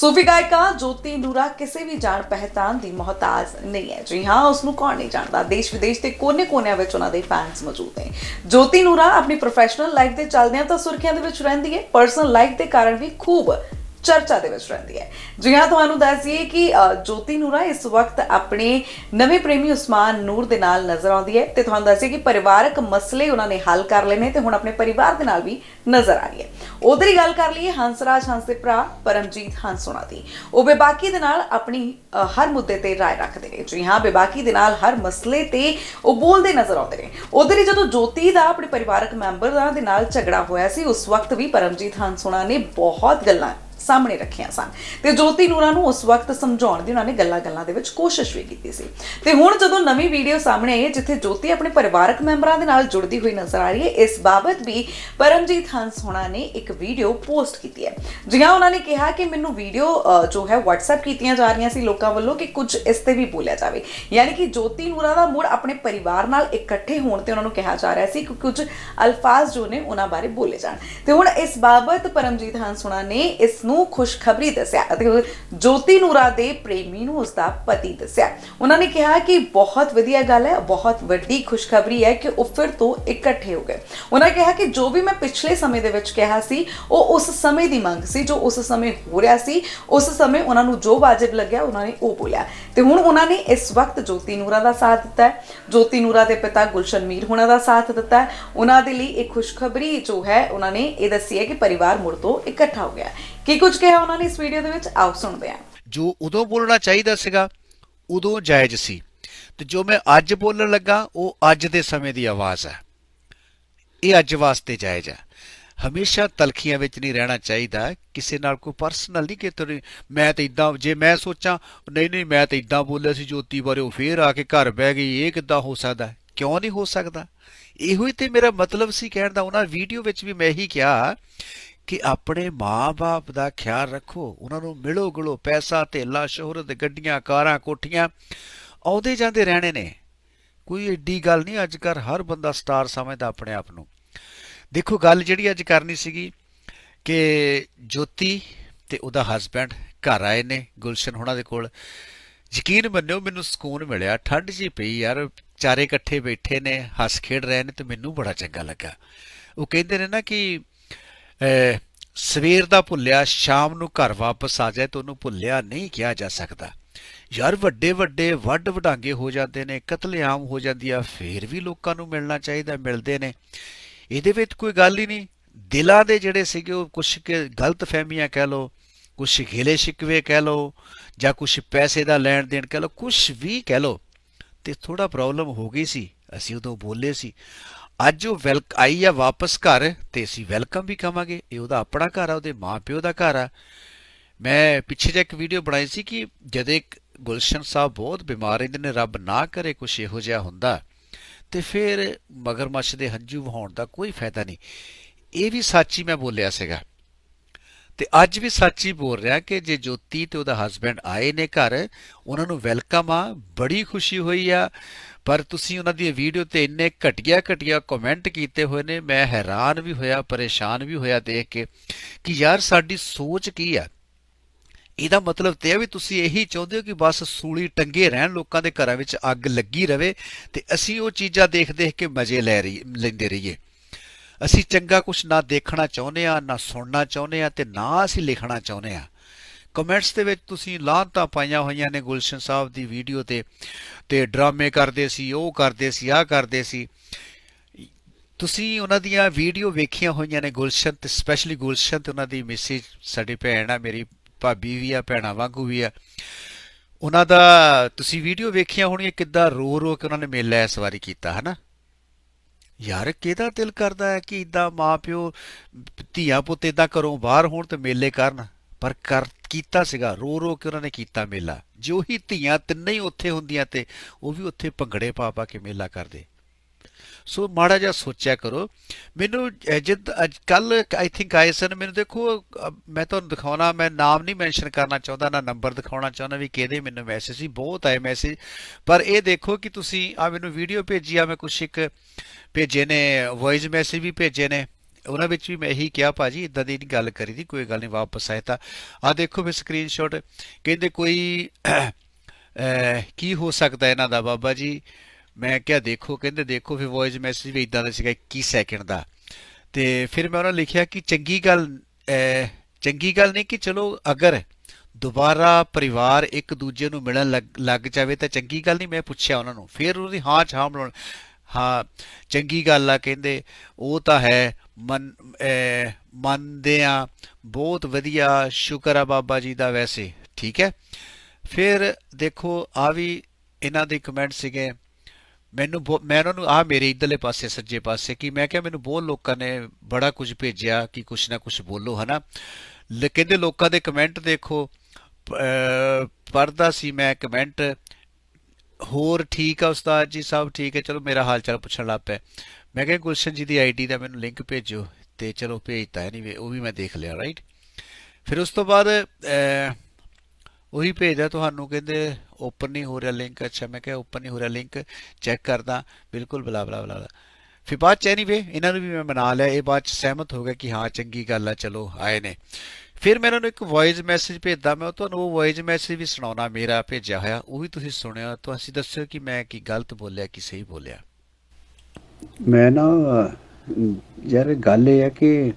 ਸੂਫੀ ਗਾਇਕਾ ਜੋਤੀ ਨੂਰਾ ਕਿਸੇ ਵੀ ਜਾਣ ਪਹਿਚਾਨ ਦੀ ਮੁਹਤਾਜ ਨਹੀਂ ਹੈ। ਜੀ ਹਾਂ ਉਸ ਨੂੰ ਕੌਣ ਨਹੀਂ ਜਾਣਦਾ? ਦੇਸ਼ ਵਿਦੇਸ਼ ਦੇ ਕੋਨੇ-ਕੋਨਿਆਂ ਵਿੱਚ ਉਹਨਾਂ ਦੇ ਫੈਨਸ ਮੌਜੂਦ ਨੇ। ਜੋਤੀ ਨੂਰਾ ਆਪਣੀ ਪ੍ਰੋਫੈਸ਼ਨਲ ਲਾਈਫ ਦੇ ਚੱਲਦਿਆਂ ਤਾਂ ਸੁਰਖੀਆਂ ਦੇ ਵਿੱਚ ਰਹਿੰਦੀ ਹੈ। ਪਰਸਨਲ ਲਾਈਫ ਦੇ ਕਾਰਨ ਵੀ ਖੂਬ ਚਰਚਾ ਦੇ ਵਿੱਚ ਰਹਿੰਦੀ ਹੈ। ਜੀ ਹਾਂ, ਤੁਹਾਨੂੰ ਦੱਸ ਦਈਏ ਕਿ ਜੋਤੀ ਨੂਰਾ ਇਸ ਵਕਤ ਆਪਣੇ ਨਵੇਂ ਪ੍ਰੇਮੀ ਉਸਮਾਨ ਨੂਰ ਦੇ ਨਾਲ ਨਜ਼ਰ ਆਉਂਦੀ ਹੈ ਤੇ ਤੁਹਾਨੂੰ ਦੱਸੀਏ ਕਿ ਪਰਿਵਾਰਕ ਮਸਲੇ ਉਹਨਾਂ ਨੇ ਹੱਲ ਕਰ ਲਏ ਨੇ ਤੇ ਹੁਣ ਆਪਣੇ ਪਰਿਵਾਰ ਦੇ ਨਾਲ ਵੀ ਨਜ਼ਰ ਆ ਰਹੀ ਹੈ। ਉਧਰ ਹੀ ਗੱਲ ਕਰ ਲਈਏ ਹੰਸਰਾਜ ਹੰਸ ਦੇ ਭਰਾ ਪਰਮਜੀਤ ਹੰਸ ਹੋਣਾ ਦੀ। ਉਹ ਬੇਬਾਕੀ ਦੇ ਨਾਲ ਆਪਣੀ ਹਰ ਮੁੱਦੇ ਤੇ ਰਾਏ ਰੱਖਦੇ ਨੇ। ਜੀ ਹਾਂ, ਬੇਬਾਕੀ ਦੇ ਨਾਲ ਹਰ ਮਸਲੇ ਤੇ ਉਹ ਬੋਲਦੇ ਨਜ਼ਰ ਆਉਂਦੇ ਨੇ। ਉਧਰ ਹੀ ਜਦੋਂ ਜੋਤੀ ਦਾ ਆਪਣੇ ਪਰਿਵਾਰਕ ਮੈਂਬਰਾਂ ਦੇ ਨਾਲ ਝਗੜਾ ਹੋਇਆ ਸੀ, ਉਸ ਵਕਤ ਵੀ ਪਰਮਜੀਤ ਹੰਸ ਹੋਣਾ ਨੇ ਬਹੁਤ ਗੱਲਾਂ ਸਾਹਮਣੇ ਰੱਖੀਆਂ ਸਨ। ਤੇ ਜੋਤੀ ਨੂਰਾ ਨੂੰ ਉਸ ਵਕਤ ਸਮਝਾਉਣ ਦੀ ਉਹਨਾਂ ਨੇ ਗੱਲਾਂ-ਗੱਲਾਂ ਦੇ ਵਿੱਚ ਕੋਸ਼ਿਸ਼ ਵੀ ਕੀਤੀ ਸੀ। ਤੇ ਹੁਣ ਜਦੋਂ ਨਵੀਂ ਵੀਡੀਓ ਸਾਹਮਣੇ ਆਈ ਹੈ, ਜਿੱਥੇ ਜੋਤੀ ਆਪਣੇ ਪਰਿਵਾਰਕ ਮੈਂਬਰਾਂ ਦੇ ਨਾਲ ਜੁੜਦੀ ਹੋਈ ਨਜ਼ਰ ਆ ਰਹੀ ਹੈ, ਇਸ ਬਾਬਤ ਵੀ ਪਰਮਜੀਤ ਹੰਸ ਹੋਣਾ ਨੇ ਇੱਕ ਵੀਡੀਓ ਪੋਸਟ ਕੀਤੀ ਹੈ। ਜਿਹਾਂ ਉਹਨਾਂ ਨੇ ਕਿਹਾ ਕਿ ਮੈਨੂੰ ਵੀਡੀਓ ਜੋ ਹੈ, WhatsApp ਕੀਤੀਆਂ ਜਾ ਰਹੀਆਂ ਸੀ ਲੋਕਾਂ ਵੱਲੋਂ ਕਿ ਕੁਝ ਇਸ ਤੇ ਵੀ ਬੋਲਿਆ ਜਾਵੇ। ਯਾਨੀ ਕਿ ਜੋਤੀ ਨੂਰਾ ਦਾ ਮੁੜ ਆਪਣੇ ਪਰਿਵਾਰ ਨਾਲ ਇਕੱਠੇ ਹੋਣ ਤੇ ਉਹਨਾਂ ਨੂੰ ਕਿਹਾ ਜਾ ਰਿਹਾ ਸੀ ਕਿ ਕੁਝ ਅਲਫਾਜ਼ ਜੋ ਨੇ ਉਹਨਾਂ ਬਾਰੇ ਬੋਲੇ ਜਾਣ। ਤੇ ਹੁਣ ਇਸ ਬਾਬਤ ਪਰਮਜੀਤ ਹੰਸ ਹੋਣਾ ਨੇ ਇਸ ਨੂੰ ਖੁਸ਼ਖਬਰੀ ਦੱਸਿਆ ਅਤੇ ਜੋਤੀ ਨੂਰਾ ਦੇ ਪ੍ਰੇਮੀ ਨੂੰ ਉਸ ਦਾ ਪਤੀ ਦੱਸਿਆ। ਉਹਨਾਂ ਨੇ ਕਿਹਾ ਕਿ ਬਹੁਤ ਵਧੀਆ ਗੱਲ ਹੈ, ਬਹੁਤ ਵੱਡੀ ਖੁਸ਼ਖਬਰੀ ਹੈ ਕਿ ਉਹ ਫਿਰ ਤੋਂ ਇਕੱਠੇ ਹੋ ਗਏ। ਉਹਨਾਂ ਕਿਹਾ ਕਿ ਜੋ ਵੀ ਮੈਂ ਪਿਛਲੇ ਸਮੇਂ ਦੇ ਵਿੱਚ ਕਿਹਾ ਸੀ, ਉਹ ਉਸ ਸਮੇਂ ਦੀ ਮੰਗ ਸੀ, ਜੋ ਉਸ ਸਮੇਂ ਹੋ ਰਿਹਾ ਸੀ, ਉਸ ਸਮੇਂ ਉਹਨਾਂ ਨੂੰ ਜੋ ਵਾਜਿਬ ਲੱਗਿਆ, ਉਹਨਾਂ ਨੇ ਉਹ ਬੋਲਿਆ। ਤੇ ਹੁਣ ਉਹਨਾਂ ਨੇ ਇਸ ਵਕਤ ਜੋਤੀ ਨੂਰਾ ਦਾ ਸਾਥ ਦਿੱਤਾ ਹੈ। ਜੋਤੀ ਨੂਰਾ ਦੇ ਪਿਤਾ ਗੁਲਸ਼ਨ ਮੀਰ ਹੁਣਾਂ ਦਾ ਸਾਥ ਦਿੱਤਾ ਹੈ। ਉਹਨਾਂ ਦੇ ਲਈ ਇਹ ਖੁਸ਼ਖਬਰੀ ਜੋ ਹੈ, ਉਹਨਾਂ ਨੇ ਇਹ ਦੱਸੀ ਹੈ ਕਿ ਪਰਿਵਾਰ ਮੁੜ ਤੋਂ ਇਕੱਠਾ ਹੋ ਗਿਆ ਕੀ ਕੁਝ ਕਿਹਾ ਉਹਨਾਂ ਨੇ ਇਸ ਵੀਡੀਓ ਦੇ ਵਿੱਚ? ਆਓ ਸੁਣਦੇ ਹਾਂ। ਜੋ ਉਦੋਂ ਬੋਲਣਾ ਚਾਹੀਦਾ ਸੀਗਾ, ਉਦੋਂ ਜਾਇਜ਼ ਸੀ। ਤੇ ਜੋ ਮੈਂ ਅੱਜ ਬੋਲਣ ਲੱਗਾ, ਉਹ ਅੱਜ ਦੇ ਸਮੇਂ ਦੀ ਆਵਾਜ਼ ਹੈ। ਇਹ ਅੱਜ ਵਾਸਤੇ ਜਾਇਜ਼ ਹੈ। ਹਮੇਸ਼ਾ ਤਲਖੀਆਂ ਵਿੱਚ ਨਹੀਂ ਰਹਿਣਾ ਚਾਹੀਦਾ। ਕਿਸੇ ਨਾਲ ਕੋਈ ਪਰਸਨਲ ਨਹੀਂ ਕਿ ਮੈਂ ਤਾਂ ਇਦਾਂ ਜੇ ਮੈਂ ਸੋਚਾਂ, ਨਹੀਂ ਨਹੀਂ, ਮੈਂ ਤਾਂ ਇਦਾਂ ਬੋਲਿਆ ਸੀ, ਜੋਤੀ ਬਾਰੇ ਉਹ ਫੇਰ ਆ ਕੇ ਘਰ ਬਹਿ ਗਈ। ਇਹ ਕਿੱਦਾਂ ਹੋ ਸਕਦਾ? ਕਿਉਂ ਨਹੀਂ ਹੋ ਸਕਦਾ? ਇਹੋ ਹੀ ਤੇ ਮੇਰਾ ਮਤਲਬ ਸੀ ਕਹਿਣ ਦਾ। ਉਹਨਾਂ ਵੀਡੀਓ ਵਿੱਚ ਵੀ ਮੈਂ ਹੀ ਕਿਹਾ ਕਿ ਆਪਣੇ ਮਾਪੇ ਦਾ ਖਿਆਲ ਰੱਖੋ, ਉਹਨਾਂ ਨੂੰ ਮਿਲੋ ਗਿਲੋ, ਪੈਸਾ, ਧੇਲਾ, ਸ਼ੋਹਰਤ, ਗੱਡੀਆਂ, ਕਾਰਾਂ, ਕੋਠੀਆਂ, ਆਉਂਦੇ ਜਾਂਦੇ ਰਹਿਣੇ ਨੇ। ਕੋਈ ਏਡੀ ਗੱਲ ਨਹੀਂ ਅੱਜ ਕੱਲ੍ਹ ਹਰ ਬੰਦਾ ਸਟਾਰ ਸਮਝਦਾ ਆਪਣੇ ਆਪ ਨੂੰ। ਦੇਖੋ, ਗੱਲ ਜਿਹੜੀ ਅੱਜ ਕਰਨੀ ਸੀਗੀ ਕਿ ਜੋਤੀ ਤੇ ਉਹਦਾ ਹਸਬੈਂਡ ਘਰ ਆਏ ਨੇ, ਗੁਲਸ਼ਨ ਹੋਣਾ ਦੇ ਕੋਲ। ਯਕੀਨ ਮੰਨਿਓ, ਮੈਨੂੰ ਸਕੂਨ ਮਿਲਿਆ। ਠੰਡ ਜੀ ਪਈ ਯਾਰ, ਚਾਰੇ ਇਕੱਠੇ ਬੈਠੇ ਨੇ, ਹੱਸ ਖੇਡ ਰਹੇ ਨੇ ਤੇ ਮੈਨੂੰ ਬੜਾ ਚੰਗਾ ਲੱਗਾ। ਉਹ ਕਹਿੰਦੇ ਨੇ ਨਾ ਕਿ ਸਵੇਰ ਦਾ ਭੁੱਲਿਆ, ਸ਼ਾਮ ਨੂੰ ਘਰ ਵਾਪਸ ਆ ਜਾਏ ਤਾਂ ਉਹਨੂੰ ਭੁੱਲਿਆ ਨਹੀਂ ਕਿਹਾ ਜਾ ਸਕਦਾ। ਯਾਰ ਵੱਡੇ ਵੱਡੇ ਵੱਡ ਵਡਾਂਗੇ ਹੋ ਜਾਂਦੇ ਨੇ, ਕਤਲੇਆਮ ਹੋ ਜਾਂਦੀ ਆ, ਫੇਰ ਵੀ ਲੋਕਾਂ ਨੂੰ ਮਿਲਣਾ ਚਾਹੀਦਾ, ਮਿਲਦੇ ਨੇ। ਇਹਦੇ ਵਿੱਚ ਕੋਈ ਗੱਲ ਹੀ ਨਹੀਂ। ਦਿਲਾਂ ਦੇ ਜਿਹੜੇ ਸੀਗੇ ਉਹ ਕੁਝ ਗਲਤ ਫਹਿਮੀਆਂ ਕਹਿ ਲਓ ਕੁਝ ਗਿਲੇ ਸ਼ਿਕਵੇ ਕਹਿ ਲਓ, ਜਾਂ ਕੁਝ ਪੈਸੇ ਦਾ ਲੈਣ ਦੇਣ ਕਹਿ ਲਓ ਕੁਝ ਵੀ ਕਹਿ ਲਓ, ਤੇ ਥੋੜਾ ਪ੍ਰੋਬਲਮ ਹੋ ਗਈ ਸੀ। ਅਸੀਂ ਉਦੋਂ ਬੋਲੇ ਸੀ। ਅੱਜ ਉਹ ਵੈਲਕ ਆਈ ਆ ਵਾਪਸ ਘਰ ਤੇ ਅਸੀਂ ਵੈਲਕਮ ਵੀ ਕਵਾਂਗੇ। ਇਹ ਉਹਦਾ ਆਪਣਾ ਘਰ ਆ, ਉਹਦੇ ਮਾਪਿਓ ਦਾ ਘਰ ਆ। ਮੈਂ ਪਿੱਛੇ ਜਿਹੇ ਇੱਕ ਵੀਡੀਓ ਬਣਾਈ ਸੀ ਕਿ ਜਦ ਗੁਲਸ਼ਨ ਸਾਹਿਬ ਬਹੁਤ ਬਿਮਾਰ ਰਹਿੰਦੇ ਨੇ, ਰੱਬ ਨਾ ਕਰੇ ਕੁਛ ਇਹੋ ਜਿਹਾ ਹੁੰਦਾ, ਤੇ ਫਿਰ ਮਗਰਮੱਛ ਦੇ ਹੰਝੂ ਵਹਾਉਣ ਦਾ ਕੋਈ ਫਾਇਦਾ ਨਹੀਂ। ਇਹ ਵੀ ਸੱਚ ਹੀ ਮੈਂ ਬੋਲਿਆ ਸੀਗਾ। ਤੇ ਅੱਜ ਵੀ ਸੱਚ ਹੀ ਬੋਲ ਰਿਹਾ ਕਿ ਜੇ ਜੋਤੀ ਤੇ ਉਹਦਾ ਹਸਬੰਡ ਆਏ ਨੇ ਘਰ, ਉਹਨਾਂ ਨੂੰ ਵੈਲਕਮ ਆ, ਬੜੀ ਖੁਸ਼ੀ ਹੋਈ ਆ। ਪਰ ਤੁਸੀਂ ਉਹਨਾਂ ਦੀ ਵੀਡੀਓ ਤੇ ਇੰਨੇ ਘਟੀਆ ਘਟੀਆ ਕਮੈਂਟ ਕੀਤੇ ਹੋਏ ਨੇ, ਮੈਂ ਹੈਰਾਨ ਵੀ ਹੋਇਆ, ਪਰੇਸ਼ਾਨ ਵੀ ਹੋਇਆ ਦੇਖ ਕੇ ਕਿ ਯਾਰ ਸਾਡੀ ਸੋਚ ਕੀ ਆ? ਇਹਦਾ ਮਤਲਬ ਤੇ ਹੈ ਵੀ ਤੁਸੀਂ ਇਹੀ ਚਾਹੁੰਦੇ ਹੋ ਕਿ ਬਸ ਸੂਲੀ ਟੰਗੇ ਰਹਿਣ, ਲੋਕਾਂ ਦੇ ਘਰਾਂ ਵਿੱਚ ਅੱਗ ਲੱਗੀ ਰਵੇ ਤੇ ਅਸੀਂ ਉਹ ਚੀਜ਼ਾਂ ਦੇਖ ਦੇਖ ਕੇ ਮਜ਼ੇ ਲੈ ਰਹੀ ਲੈਂਦੇ ਰਹੀਏ। ਅਸੀਂ ਚੰਗਾ ਕੁਝ ਨਾ ਦੇਖਣਾ ਚਾਹੁੰਦੇ ਆ ਨਾ ਸੁਣਨਾ ਚਾਹੁੰਦੇ ਆ ਤੇ ਨਾ ਅਸੀਂ ਲਿਖਣਾ ਚਾਹੁੰਦੇ ਆ ਕਮੈਂਟਸ ਦੇ ਵਿੱਚ ਤੁਸੀਂ ਲਾਂਤਾਂ ਪਾਈਆਂ ਹੋਈਆਂ ਨੇ ਗੁਲਸ਼ਨ ਸਾਹਿਬ ਦੀ ਵੀਡੀਓ ਤੇ ਤੇ ਡਰਾਮੇ ਕਰਦੇ ਸੀ, ਉਹ ਕਰਦੇ ਸੀ, ਆਹ ਕਰਦੇ ਸੀ। ਤੁਸੀਂ ਉਹਨਾਂ ਦੀਆਂ ਵੀਡੀਓ ਵੇਖੀਆਂ ਹੋਈਆਂ ਨੇ ਗੁਲਸ਼ਨ ਤੇ ਸਪੈਸ਼ਲੀ ਗੁਲਸ਼ਨ ਤੇ ਉਹਨਾਂ ਦੀ ਮੈਸੇਜ ਸਾਡੀ ਭੈਣ ਆ, ਮੇਰੀ ਭਾਬੀ ਵੀ ਆ, ਭੈਣਾ ਵਾਂਗੂ ਵੀ ਆ। ਉਹਨਾਂ ਦਾ, ਤੁਸੀਂ ਵੀਡੀਓ ਵੇਖੀਆਂ ਹੋਣੀਆਂ ਕਿੱਦਾਂ ਰੋ ਰੋ ਕੇ ਉਹਨਾਂ ਨੇ ਮੇਲਾ ਇਸ ਵਾਰੀ ਕੀਤਾ, ਹਨਾ? ਯਾਰ ਕਿਹਦਾ ਦਿਲ ਕਰਦਾ ਹੈ ਕਿ ਇਦਾਂ ਮਾਪਿਓ ਧੀਆਂ ਪੁੱਤ ਇਦਾਂ ਘਰੋਂ ਬਾਹਰ ਹੋਣ ਤੇ ਮੇਲੇ ਕਰਨ? ਪਰ ਕਰ ਕੀਤਾ ਸੀਗਾ ਰੋ ਰੋ ਕੇ ਉਹਨਾਂ ਨੇ ਕੀਤਾ ਮੇਲਾ। ਜੋ ਹੀ ਧੀਆਂ ਤਿੰਨੇ ਹੀ ਉੱਥੇ ਹੁੰਦੀਆਂ ਤੇ ਉਹ ਵੀ ਉੱਥੇ ਭੰਗੜੇ ਪਾ ਪਾ ਕੇ ਮੇਲਾ ਕਰਦੇ। ਸੋ ਮਾੜਾ ਜਿਹਾ ਸੋਚਿਆ ਕਰੋ। ਮੈਨੂੰ ਅਹ, ਅੱਜ ਕੱਲ ਆਈ ਥਿੰਕ ਆਏ ਸਨ ਮੈਨੂੰ ਦੇਖੋ ਮੈਂ ਤੁਹਾਨੂੰ ਦਿਖਾਉਣਾ ਮੈਂ ਨਾਮ ਨਹੀਂ ਮੈਂਸ਼ਨ ਕਰਨਾ ਚਾਹੁੰਦਾ ਨਾ ਨੰਬਰ ਦਿਖਾਉਣਾ ਚਾਹੁੰਦਾ ਵੀ ਕਿਹਦੇ ਮੈਨੂੰ ਮੈਸੇਜ ਸੀ ਬਹੁਤ ਆਏ ਮੈਸੇਜ ਪਰ ਇਹ ਦੇਖੋ ਕਿ ਤੁਸੀਂ ਆ ਮੈਨੂੰ ਵੀਡੀਓ ਭੇਜੀ ਆ ਮੈਂ ਕੁਛ ਇੱਕ ਭੇਜੇ ਨੇ ਵੌਇਸ ਮੈਸੇਜ ਵੀ ਭੇਜੇ ਨੇ। ਉਹਨਾਂ ਵਿੱਚ ਵੀ ਮੈਂ ਇਹੀ ਕਿਹਾ ਭਾਜੀ ਇਦਾਂ ਦੀ ਨਹੀਂ ਗੱਲ ਕਰੀ ਦੀ ਕੋਈ ਗੱਲ ਨਹੀਂ, ਵਾਪਸ ਆਏ ਤਾਂ। ਆ ਦੇਖੋ ਫਿਰ ਸਕਰੀਨਸ਼ਾਟ ਕਹਿੰਦੇ ਕੋਈ ਕੀ ਹੋ ਸਕਦਾ ਇਹਨਾਂ ਦਾ? ਬਾਬਾ ਜੀ, ਮੈਂ ਕਿਹਾ ਦੇਖੋ, ਕਹਿੰਦੇ ਦੇਖੋ ਫਿਰ ਵੌਇਸ ਮੈਸੇਜ ਵੀ ਇਦਾਂ ਦਾ ਸੀਗਾ 21 ਸੈਕਿੰਡ ਦਾ। ਤੇ ਫਿਰ ਮੈਂ ਉਹਨਾਂ ਲਿਖਿਆ ਕਿ ਚੰਗੀ ਗੱਲ ਚੰਗੀ ਗੱਲ ਨਹੀਂ ਕਿ ਚਲੋ ਅਗਰ ਦੁਬਾਰਾ ਪਰਿਵਾਰ ਇੱਕ ਦੂਜੇ ਨੂੰ ਮਿਲਣ ਲੱਗ- ਲੱਗ ਜਾਵੇ ਤਾਂ ਚੰਗੀ ਗੱਲ ਨਹੀਂ, ਮੈਂ ਪੁੱਛਿਆ ਉਹਨਾਂ ਨੂੰ। ਫਿਰ ਉਹਦੀ ਹਾਂ ਛਾਂ ਬਣਾਉਣ ਹਾਂ, ਚੰਗੀ ਗੱਲ ਆ, ਕਹਿੰਦੇ, ਉਹ ਤਾਂ ਹੈ, ਮਨ ਮੰਨਦੇ ਆ ਬਹੁਤ ਵਧੀਆ ਸ਼ੁਕਰ ਆ ਬਾਬਾ ਜੀ ਦਾ ਵੈਸੇ, ਠੀਕ ਹੈ? ਫਿਰ ਦੇਖੋ, ਆ ਵੀ ਇਹਨਾਂ ਦੇ ਕਮੈਂਟ ਸੀਗੇ। ਮੈਨੂੰ ਬਹੁ- ਮੈਂ ਉਹਨਾਂ ਨੂੰ ਆ ਮੇਰੇ ਇਧਰਲੇ ਪਾਸੇ, ਸੱਜੇ ਪਾਸੇ, ਕਿ ਮੈਂ ਕਿਹਾ ਮੈਨੂੰ ਬਹੁਤ ਲੋਕਾਂ ਨੇ ਬੜਾ ਕੁਝ ਭੇਜਿਆ ਕਿ ਕੁਛ ਨਾ ਕੁਛ ਬੋਲੋ, ਹਨਾ? ਲ- ਕਹਿੰਦੇ ਲੋਕਾਂ ਦੇ ਕਮੈਂਟ ਦੇਖੋ ਪੜਦਾ ਸੀ ਮੈਂ ਕਮੈਂਟ ਹੋਰ ਠੀਕ ਆ ਉਸਤਾਦ ਜੀ, ਸਭ ਠੀਕ ਹੈ। ਚਲੋ ਮੇਰਾ ਹਾਲ ਚਾਲ ਪੁੱਛਣ ਲੱਗ ਪਿਆ। ਮੈਂ ਕਿਹਾ ਗੁਲਸ਼ਨ ਜੀ ਦੀ ਆਈਡੀ ਦਾ ਮੈਨੂੰ ਲਿੰਕ ਭੇਜੋ ਤੇ ਚਲੋ ਭੇਜਤਾ ਐਨੀਵੇ ਉਹ ਵੀ ਮੈਂ ਦੇਖ ਲਿਆ ਰਾਈਟ ਫਿਰ ਉਸ ਤੋਂ ਬਾਅਦ ਉਹੀ ਭੇਜਦਾ ਤੁਹਾਨੂੰ, ਕਹਿੰਦੇ ਓਪਨ ਨਹੀਂ ਹੋ ਰਿਹਾ ਲਿੰਕ ਅੱਛਾ, ਮੈਂ ਕਿਹਾ ਓਪਨ ਨਹੀਂ ਹੋ ਰਿਹਾ ਲਿੰਕ ਚੈੱਕ ਕਰਦਾ। ਬਿਲਕੁਲ ਬਲਾ ਬਲਾ ਬਲਾ ਬਲਾ। ਫਿਰ ਬਾਅਦ ਚ ਐਨੀਵੇ ਇਹਨਾਂ ਨੂੰ ਵੀ ਮੈਂ ਮਨਾ ਲਿਆ। ਇਹ ਬਾਅਦ ਚ ਸਹਿਮਤ ਹੋ ਗਿਆ ਕਿ ਹਾਂ, ਚੰਗੀ ਗੱਲ ਆ, ਚਲੋ, ਆਏ ਨੇ। ਫਿਰ ਮੈਂ ਇਹਨਾਂ ਨੂੰ ਇੱਕ ਵੌਇਸ ਮੈਸੇਜ ਭੇਜਦਾ, ਮੈਂ ਤੁਹਾਨੂੰ ਉਹ ਵੌਇਸ ਮੈਸੇਜ ਵੀ ਸੁਣਾਉਣਾ ਮੇਰਾ ਭੇਜਿਆ ਹੋਇਆ, ਉਹ ਵੀ ਤੁਸੀਂ ਸੁਣਿਆ, ਤੁਸੀਂ ਦੱਸਿਓ ਕਿ ਮੈਂ ਕੀ ਗਲਤ ਬੋਲਿਆ, ਕਿ ਸਹੀ ਬੋਲਿਆ। ਮੈਂ ਨਾ, ਯਾਰ ਗੱਲ ਇਹ ਹੈ ਕਿ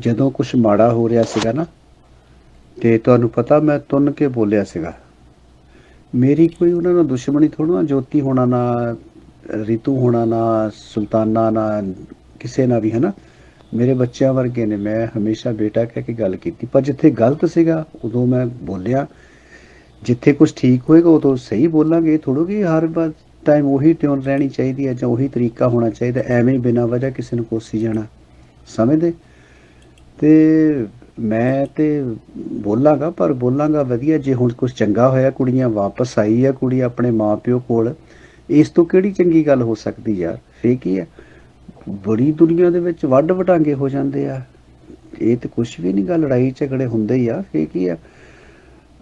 ਜਦੋਂ ਕੁਝ ਮਾੜਾ ਹੋ ਰਿਹਾ ਸੀਗਾ ਨਾ, ਤੇ ਤੁਹਾਨੂੰ ਪਤਾ ਮੈਂ ਤੁੰਨ ਕੇ ਬੋਲਿਆ ਸੀਗਾ। ਮੇਰੀ ਕੋਈ ਉਹਨਾਂ ਨਾਲ ਦੁਸ਼ਮਣੀ ਥੋੜਾ ਜੋਤੀ ਹੋਣਾ ਨਾ, ਰਿਤੂ ਹੋਣਾ ਨਾ, ਸੁਲਤਾਨਾ ਨਾ, ਕਿਸੇ ਨਾਲ ਵੀ, ਹਨਾ? ਮੇਰੇ ਬੱਚਿਆਂ ਵਰਗੇ ਨੇ, ਮੈਂ ਹਮੇਸ਼ਾ ਬੇਟਾ ਕਹਿ ਕੇ ਗੱਲ ਕੀਤੀ, ਪਰ ਜਿੱਥੇ ਗਲਤ ਸੀਗਾ, ਉਦੋਂ ਮੈਂ ਬੋਲਿਆ, ਜਿੱਥੇ ਕੁਝ ਠੀਕ ਹੋਏਗਾ, ਉਦੋਂ ਸਹੀ ਬੋਲਾਂਗੇ ਥੋੜੋ ਕਿ ਹਰ ਵਾਰ ਟਾਈਮ ਉਹੀ ਟਿਊਨ ਰਹਿਣੀ ਚਾਹੀਦੀ ਹੈ, ਜਾਂ ਉਹੀ ਤਰੀਕਾ ਹੋਣਾ ਚਾਹੀਦਾ, ਐਵੇਂ ਬਿਨਾਂ ਵਜ੍ਹਾ ਕਿਸੇ ਨੂੰ ਕੋਸੀ ਜਾਣਾ। ਸਮਝਦੇ? ਤੇ ਮੈਂ ਤੇ ਬੋਲਾਂਗਾ, ਪਰ ਬੋਲਾਂਗਾ ਵਧੀਆ, ਜੇ ਹੁਣ ਕੁਝ ਚੰਗਾ ਹੋਇਆ, ਕੁੜੀਆਂ ਵਾਪਸ ਆਈ ਆ, ਕੁੜੀ ਆਪਣੇ ਮਾਪਿਓ ਕੋਲ, ਇਸ ਤੋਂ ਕਿਹੜੀ ਚੰਗੀ ਗੱਲ ਹੋ ਸਕਦੀ ਯਾਰ? ਫੇ ਕੀ ਹੈ? ਬੜੀ ਦੁਨੀਆ ਦੇ ਵਿੱਚ ਵੱਡ ਵਟਾਂਗੇ ਹੋ ਜਾਂਦੇ ਆ। ਇਹ ਤੇ ਕੁਝ ਵੀ ਨਹੀਂ ਗੱਲ ਲੜਾਈ ਝਗੜੇ ਹੁੰਦੇ ਹੀ ਆ। ਫੇ ਕੀ ਆ?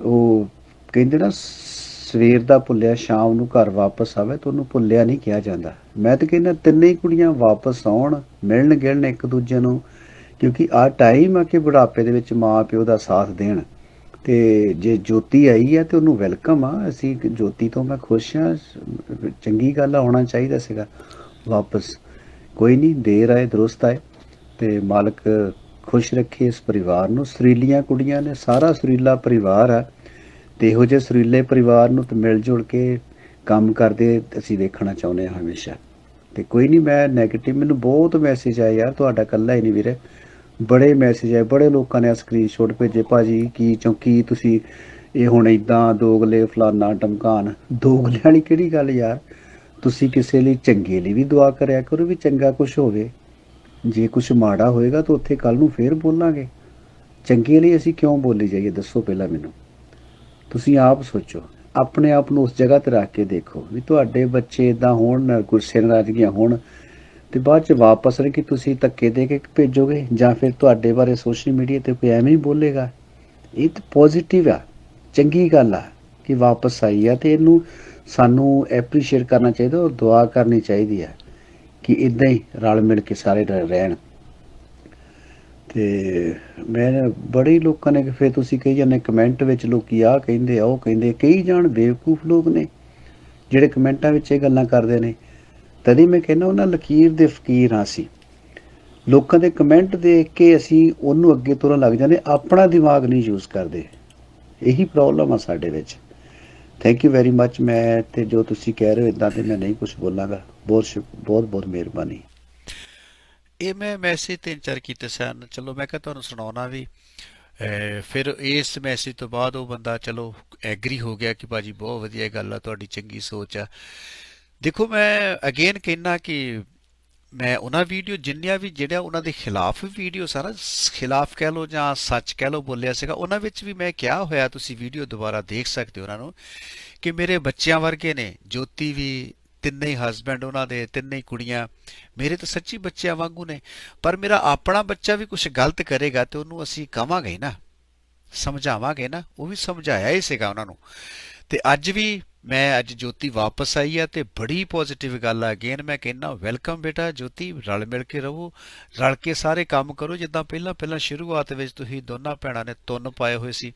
ਉਹ ਕਹਿੰਦੇ ਨਾ, ਸਵੇਰ ਦਾ ਭੁੱਲਿਆ, ਸ਼ਾਮ ਨੂੰ ਘਰ ਵਾਪਸ ਆਵੇ ਤਾਂ ਉਹਨੂੰ ਭੁੱਲਿਆ ਨਹੀਂ ਕਿਹਾ ਜਾਂਦਾ। ਮੈਂ ਤਾਂ ਕਹਿੰਦਾ, ਤਿੰਨੇ ਹੀ ਕੁੜੀਆਂ ਵਾਪਸ ਆਉਣ, ਮਿਲਣ ਗਿਲਣ ਇੱਕ ਦੂਜੇ ਨੂੰ, ਕਿਉਂਕਿ ਆ ਟਾਈਮ ਆ ਕਿ ਬੁਢਾਪੇ ਦੇ ਵਿੱਚ ਮਾਂ ਪਿਓ ਦਾ ਸਾਥ ਦੇਣ। ਤੇ ਜੇ ਜੋਤੀ ਆਈ ਹੈ ਤੇ ਉਹਨੂੰ ਵੈਲਕਮ ਆ। ਅਸੀਂ ਜੋਤੀ ਤੋਂ ਮੈਂ ਖੁਸ਼ ਹਾਂ ਚੰਗੀ ਗੱਲ ਆ ਹੋਣਾ ਚਾਹੀਦਾ ਸੀਗਾ ਵਾਪਸ। ਕੋਈ ਨਹੀਂ ਦੇਰ ਆਏ ਦਰੁਸਤ ਆਏ ਤੇ ਮਾਲਕ ਖੁਸ਼ ਰੱਖੇ ਇਸ ਪਰਿਵਾਰ ਨੂੰ। ਸੁਰੀਲੀਆਂ ਕੁੜੀਆਂ ਨੇ, ਸਾਰਾ ਸੁਰੀਲਾ ਪਰਿਵਾਰ ਆ। ਤੇ ਇਹੋ ਜਿਹੇ ਸੁਰੀਲੇ ਪਰਿਵਾਰ ਨੂੰ ਤੇ ਮਿਲ ਜੁਲ ਕੇ ਕੰਮ ਕਰਦੇ ਅਸੀਂ ਦੇਖਣਾ ਚਾਹੁੰਦੇ ਹਾਂ ਹਮੇਸ਼ਾ। ਤੇ ਕੋਈ ਨਹੀਂ, ਮੈਂ 네ਗੇਟਿਵ ਮੈਨੂੰ ਬਹੁਤ ਮੈਸੇਜ ਆਏ ਯਾਰ, ਤੁਹਾਡਾ ਕੱਲਾ ਹੀ ਨਹੀਂ ਵੀਰੇ। ਬੜੇ ਮੈਸੇਜ ਆਏ, ਬੜੇ ਲੋਕਾਂ ਨੇ ਸਕਰੀਨਸ਼ਾਟ ਭੇਜੇ, ਭਾਜੀ ਕੀ ਚੌਂਕੀ ਤੁਸੀਂ, ਇਹ ਹੁਣ ਇਦਾਂ ਦੋਗਲੇ ਫਲਾਨਾ ਟਮਕਾਨ। ਦੋਗਲੇ ਵਾਲੀ ਕਿਹੜੀ ਗੱਲ ਯਾਰ? ਤੁਸੀਂ ਕਿਸੇ ਲਈ ਚੰਗੇ ਲਈ ਵੀ ਦੁਆ ਕਰਿਆ ਕਰੋ ਵੀ ਚੰਗਾ ਕੁਝ ਹੋਵੇ। ਜੇ ਕੁਝ ਮਾੜਾ ਹੋਏਗਾ ਤਾਂ ਉੱਥੇ ਕੱਲ ਨੂੰ ਫੇਰ ਬੋਲਾਂਗੇ। ਚੰਗੇ ਲਈ ਅਸੀਂ ਕਿਉਂ ਬੋਲੀ ਜਾਈਏ? ਦੱਸੋ ਪਹਿਲਾਂ ਮੈਨੂੰ। ਤੁਸੀਂ ਆਪ ਸੋਚੋ। ਆਪਣੇ ਆਪ ਨੂੰ ਉਸ ਜਗ੍ਹਾ ਤੇ ਰੱਖ ਕੇ ਦੇਖੋ ਵੀ ਤੁਹਾਡੇ ਬੱਚੇ ਇਦਾਂ ਹੋਣ, ਨਾ ਗੁੱਸੇ ਨਾਰਾਜ਼ਗੀਆਂ ਹੋਣ ਤੇ ਬਾਅਦ ਚ ਵਾਪਸ ਨੇ ਕਿ ਤੁਸੀਂ ਧੱਕੇ ਦੇ ਕੇ ਭੇਜੋਗੇ ਜਾਂ ਫਿਰ ਤੁਹਾਡੇ ਬਾਰੇ ਸੋਸ਼ਲ ਮੀਡੀਆ ਤੇ ਕੋਈ ਐਵੇਂ ਹੀ ਬੋਲੇਗਾ। ਇਹ ਤਾਂ ਪੋਜ਼ਿਟਿਵ ਆ। ਚੰਗੀ ਗੱਲ ਆ ਕਿ ਵਾਪਸ ਆਈ ਆ ਤੇ ਇਹਨੂੰ ਸਾਨੂੰ ਐਪਰੀਸ਼ੀਏਟ ਕਰਨਾ ਚਾਹੀਦਾ ਔਰ ਦੁਆ ਕਰਨੀ ਚਾਹੀਦੀ ਹੈ ਕਿ ਇਦਾਂ ਹੀ ਰਲ ਮਿਲ ਕੇ ਸਾਰੇ ਰਹਿਣ। ਤੇ ਮੈਂ ਬੜੇ ਲੋਕਾਂ ਨੇ ਕਿ ਫਿਰ ਤੁਸੀਂ ਕਹੀ ਜਾਂਦੇ ਕਮੈਂਟ ਵਿੱਚ ਲੋਕੀ ਆ ਕਹਿੰਦੇ ਆ, ਉਹ ਕਹਿੰਦੇ ਕਈ ਜਾਣ ਬੇਵਕੂਫ ਲੋਕ ਨੇ, ਜਿਹੜੇ ਕਮੈਂਟਾਂ ਵਿੱਚ ਇਹ ਗੱਲਾਂ ਕਰਦੇ ਨੇ। ਤਦੀ ਮੈਂ ਕਹਿੰਦਾ ਉਹਨਾਂ ਲਕੀਰ ਦੇ ਫਕੀਰ ਹਾਂ ਅਸੀਂ। ਲੋਕਾਂ ਦੇ ਕਮੈਂਟ ਦੇਖ ਕੇ ਅਸੀਂ ਉਹਨੂੰ ਅੱਗੇ ਤੁਰਨ ਲੱਗ ਜਾਂਦੇ, ਆਪਣਾ ਦਿਮਾਗ ਨਹੀਂ ਯੂਜ਼ ਕਰਦੇ। ਇਹੀ ਪ੍ਰੋਬਲਮ ਆ ਸਾਡੇ ਵਿੱਚ। ਥੈਂਕ ਯੂ ਵੈਰੀ ਮੱਚ ਮੈਂ ਤੇ ਜੋ ਤੁਸੀਂ ਕਹਿ ਰਹੇ ਹੋ ਇਦਾਂ ਤੇ ਮੈਂ ਨਹੀਂ ਕੁਝ ਬੋਲਾਂਗਾ। ਬਹੁਤ ਬਹੁਤ ਬਹੁਤ ਮਿਹਰਬਾਨੀ। ਇਹ ਮੈਂ ਮੈਸੇਜ ਤਿੰਨ ਚਾਰ ਕੀਤੇ ਸਨ। ਚਲੋ, ਮੈਂ ਕਿਹਾ ਤੁਹਾਨੂੰ ਸੁਣਾਉਣਾ ਵੀ। ਫਿਰ ਇਸ ਮੈਸੇਜ ਤੋਂ ਬਾਅਦ ਉਹ ਬੰਦਾ ਚਲੋ ਐਗਰੀ ਹੋ ਗਿਆ ਕਿ ਬਾਜੀ ਬਹੁਤ ਵਧੀਆ ਗੱਲ ਆ, ਤੁਹਾਡੀ ਚੰਗੀ ਸੋਚ ਆ। ਦੇਖੋ, ਮੈਂ ਅਗੇਨ ਕਹਿਣਾ ਕਿ ਮੈਂ ਉਹਨਾਂ ਵੀਡੀਓ ਜਿੰਨੀਆਂ ਵੀ ਜਿਹੜਾ ਉਹਨਾਂ ਦੇ ਖਿਲਾਫ ਵੀਡੀਓ ਸਾਰਾ ਖਿਲਾਫ ਕਹਿ ਲੋ ਜਾਂ ਸੱਚ ਕਹਿ ਲੋ ਬੋਲਿਆ ਸੀਗਾ, ਉਹਨਾਂ ਵਿੱਚ ਵੀ ਮੈਂ ਕਿਹਾ ਹੋਇਆ, ਤੁਸੀਂ ਵੀਡੀਓ ਦੁਬਾਰਾ ਦੇਖ ਸਕਦੇ ਹੋ ਉਹਨਾਂ ਨੂੰ, ਕਿ ਮੇਰੇ ਬੱਚਿਆਂ ਵਰਗੇ ਨੇ, ਜੋਤੀ ਵੀ, ਤਿੰਨੇ ਹੀ ਹਸਬੰਡ ਉਹਨਾਂ ਦੇ, ਤਿੰਨੇ ਹੀ ਕੁੜੀਆਂ, ਮੇਰੇ ਤਾਂ ਸੱਚੀ ਬੱਚਿਆਂ ਵਾਂਗੂ ਨੇ, ਪਰ ਮੇਰਾ ਆਪਣਾ ਬੱਚਾ ਵੀ ਕੁਝ ਗਲਤ ਕਰੇਗਾ ਤੇ ਉਹਨੂੰ ਅਸੀਂ ਕਵਾਂਗੇ ਨਾ, ਸਮਝਾਵਾਂਗੇ ਨਾ, ਉਹ ਵੀ ਸਮਝਾਇਆ ਹੀ ਸੀਗਾ ਉਹਨਾਂ ਨੂੰ। ਤੇ ਅੱਜ ਵੀ ਮੈਂ ਅੱਜ ਜੋਤੀ ਵਾਪਸ ਆਈ ਆ ਤੇ ਬੜੀ ਪੋਜ਼ਿਟਿਵ ਗੱਲ ਆ ਅਗੇਨ ਮੈਂ ਕਹਿੰਦਾ ਵੈਲਕਮ ਬੇਟਾ ਜੋਤੀ, ਰਲ ਮਿਲ ਕੇ ਰਹੋ, ਰਲ ਕੇ ਸਾਰੇ ਕੰਮ ਕਰੋ, ਜਿੱਦਾਂ ਪਹਿਲਾਂ ਪਹਿਲਾਂ ਸ਼ੁਰੂਆਤ ਵਿੱਚ ਤੁਸੀਂ ਦੋਨਾਂ ਭੈਣਾਂ ਨੇ ਤੁੰਨ ਪਾਏ ਹੋਏ ਸੀ।